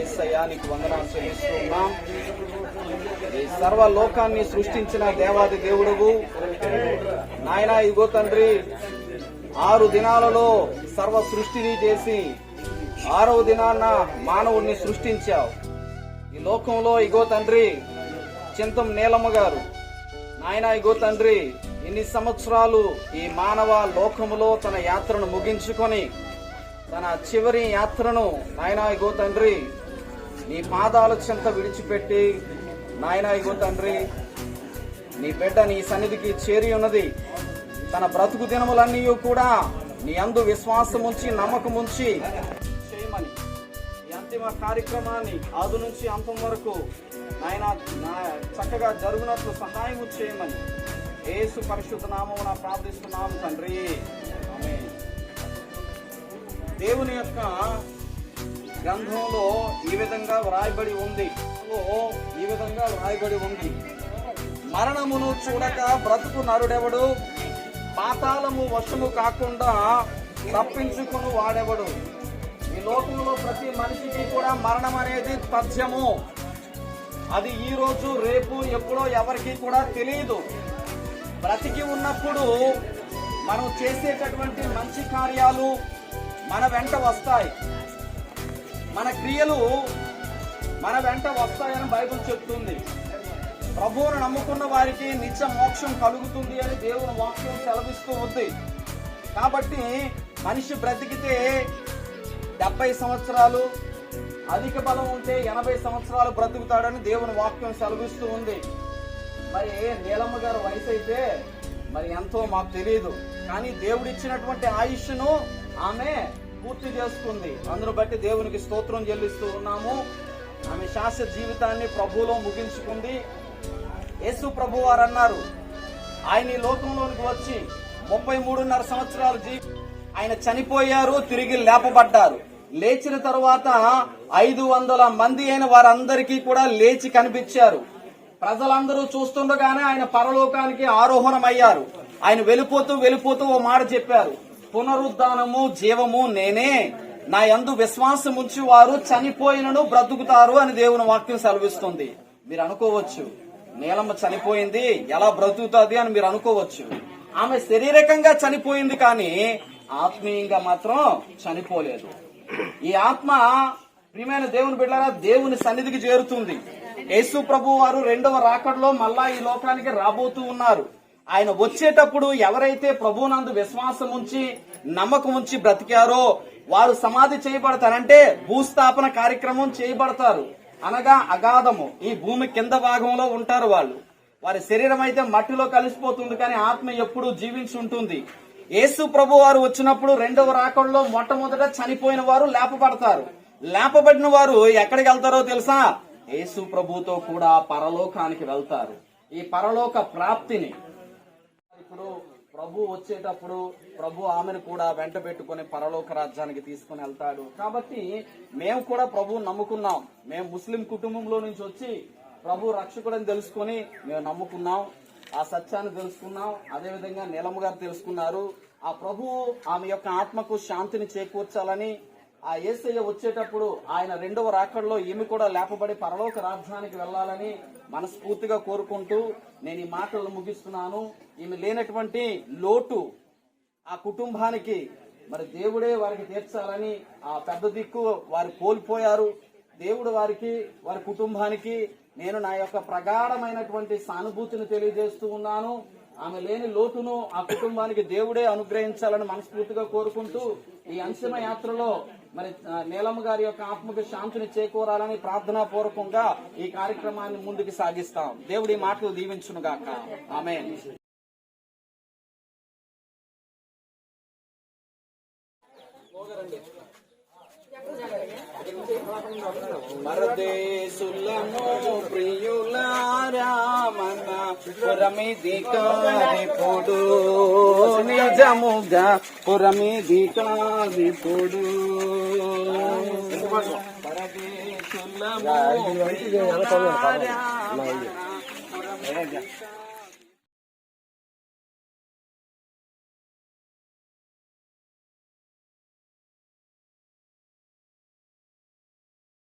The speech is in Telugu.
ఏసయ్యా నీకు వందనాలు చెల్లిస్తున్నాం. ఈ సర్వ లోకాన్ని సృష్టించిన దేవాది దేవుడుగు నాయన ఇదిగో తండ్రి ఆరు దినాలలో సర్వ సృష్టిని చేసి ఆరవ దినాన మానవుణ్ణి సృష్టించావు. ఈ లోకంలో ఇగో తండ్రి చింతం నీలమ్మ గారు. నాయన ఇగో తండ్రి ఇన్ని సంవత్సరాలు ఈ మానవ లోకములో తన యాత్రను ముగించుకొని తన చివరి యాత్రను నాయన ఇగో తండ్రి నీ పాదాల చెంత విడిచిపెట్టి నాయన ఇగో తండ్రి నీ బిడ్డ నీ సన్నిధికి చేరి ఉన్నది. తన బ్రతుకు దినములన్నీ కూడా నీ అందు విశ్వాసం ఉంచి నమ్మకం ఉంచి చేయమని. ఈ అంతిమ కార్యక్రమాన్ని ఆదు నుంచి అంతం వరకు నాయన నా- చక్కగా జరుగునట్లు సహాయం చేయమని. ఏసు పరిశుద్ధ నామమున ప్రార్థిస్తున్నాము తండ్రి. ఆమె దేవుని యొక్క గ్రంథంలో ఈ విధంగా వ్రాయబడి ఉంది. ఈ విధంగా వ్రాయబడి ఉంది. మరణమును చూడక బ్రతుకు నరుడెవడు? పాతాళము వశము కాకుండా తప్పించుకుని వాడెవడు? ఈ లోకంలో ప్రతి మనిషికి కూడా మరణం అనేది తథ్యము. అది ఈ రోజు రేపు ఎప్పుడో ఎవరికి కూడా తెలియదు. బ్రతికి ఉన్నప్పుడు మనం చేసేటటువంటి మంచి కార్యాలు మన వెంట వస్తాయి. మన క్రియలు మన వెంట వస్తాయని బైబుల్ చెప్తుంది. ప్రభువును నమ్ముకున్న వారికి నిత్య మోక్షం కలుగుతుంది అని దేవుని వాక్యం సెలవిస్తూ ఉంది. కాబట్టి మనిషి బ్రతికితే డెబ్బై సంవత్సరాలు అధిక బలం ఉంటే ఎనభై సంవత్సరాలు బ్రతుకుతాడని దేవుని వాక్యం సెలవిస్తూ ఉంది. మరి నీలమ్మ గారి వయసు అయితే మరి ఎంతో మాకు తెలియదు కానీ దేవుడిచ్చినటువంటి ఆయుష్ను ఆమె పూర్తి చేసుకుంది. అందరూ బట్టి దేవునికి స్తోత్రం చెల్లిస్తూ ఉన్నాము. ఆమె శాశ్వత జీవితాన్ని ప్రభువులో ముగించుకుంది. యేసు ప్రభు వారు అన్నారు ఆయన ఈ లోకంలోనికి వచ్చి ముప్పై మూడున్నర సంవత్సరాలు జీ ఆయన చనిపోయారు తిరిగి లేపబడ్డారు. లేచిన తర్వాత ఐదు వందల మంది అయిన వారందరికీ కూడా లేచి కనిపించారు. ప్రజలందరూ చూస్తుండగానే ఆయన పరలోకానికి ఆరోహణమయ్యారు. ఆయన వెళ్ళిపోతూ వెళ్ళిపోతూ ఓ మాట చెప్పారు. పునరుద్ధానము జీవము నేనే. నా యందు విశ్వాసం ఉంచి వారు చనిపోయినను బ్రతుకుతారు అని దేవుని వాక్యం సెలవిస్తుంది. మీరు అనుకోవచ్చు నీలమ్మ చనిపోయింది ఎలా బ్రతుకుతుంది అని మీరు అనుకోవచ్చు. ఆమె శారీరకంగా చనిపోయింది కానీ ఆత్మీయంగా మాత్రం చనిపోలేదు. ఈ ఆత్మ ప్రియమైన దేవుని బిడ్డలారా దేవుని సన్నిధికి చేరుతుంది. యేసు ప్రభు వారు రెండవ రాకడలో మళ్ళా ఈ లోకానికి రాబోతూ ఉన్నారు. ఆయన వచ్చేటప్పుడు ఎవరైతే ప్రభునందు విశ్వాసం ఉంచి నమ్మకం ఉంచి బ్రతికారో వారు సమాధి చేయబడతారంటే భూస్థాపన కార్యక్రమం చేయబడతారు. అనగా అగాధము. ఈ భూమి కింద భాగంలో ఉంటారు వాళ్ళు. వారి శరీరం అయితే మట్టిలో కలిసిపోతుంది కానీ ఆత్మ ఎప్పుడూ జీవించి ఉంటుంది. యేసు ప్రభు వారు వచ్చినప్పుడు రెండవ రాకడలో మొట్టమొదట చనిపోయిన వారు లేపబడతారు. లేపబడిన వారు ఎక్కడికి వెళ్తారో తెలుసా? యేసు ప్రభుతో కూడా పరలోకానికి వెళ్తారు. ఈ పరలోక ప్రాప్తిని ఇప్పుడు ప్రభు వచ్చేటప్పుడు ప్రభు ఆమెను కూడా వెంట పెట్టుకుని పరలోక రాజ్యానికి తీసుకుని వెళ్తాడు. కాబట్టి మేము కూడా ప్రభు నమ్ముకున్నాం. మేము ముస్లిం కుటుంబంలో నుంచి వచ్చి ప్రభు రక్షకుడని తెలుసుకొని మేము నమ్ముకున్నాం. ఆ సత్యాన్ని తెలుసుకున్నాం. అదే విధంగా నీలమ్మ గారు తెలుసుకున్నారు. ఆ ప్రభు ఆమె యొక్క ఆత్మకు శాంతిని చేకూర్చాలని ఆ ఏసయ్య వచ్చేటప్పుడు ఆయన రెండవ రాకడలో ఈమె కూడా లేపబడి పరలోక రాజ్యానికి వెళ్ళాలని మనస్ఫూర్తిగా కోరుకుంటూ నేను ఈ మాటలను ముగిస్తున్నాను. ఈమె లేనటువంటి లోటు ఆ కుటుంబానికి మరి దేవుడే వారికి తీర్చాలని ఆ పెద్ద దిక్కు వారు కోల్పోయారు. దేవుడు వారికి వారి కుటుంబానికి నేను నా యొక్క ప్రగాఢమైనటువంటి సానుభూతిని తెలియజేస్తూ ఉన్నాను. ఆమె లేని లోటును ఆ కుటుంబానికి దేవుడే అనుగ్రహించాలని మనస్ఫూర్తిగా కోరుకుంటూ ఈ అంతిమ యాత్రలో మరి నీలమ్మ గారి యొక్క ఆత్మకు శాంతిని చేకూరాలని ప్రార్థనా పూర్వకంగా ఈ కార్యక్రమాన్ని ముందుకు సాగిస్తాం. దేవుడి మాటలు దీవించును గాక ఆమె పరదేశులను ప్రియులారామన పురమిది కారిపుడు నిజముగా పురమిది పరదేశులము ప్రియులారామన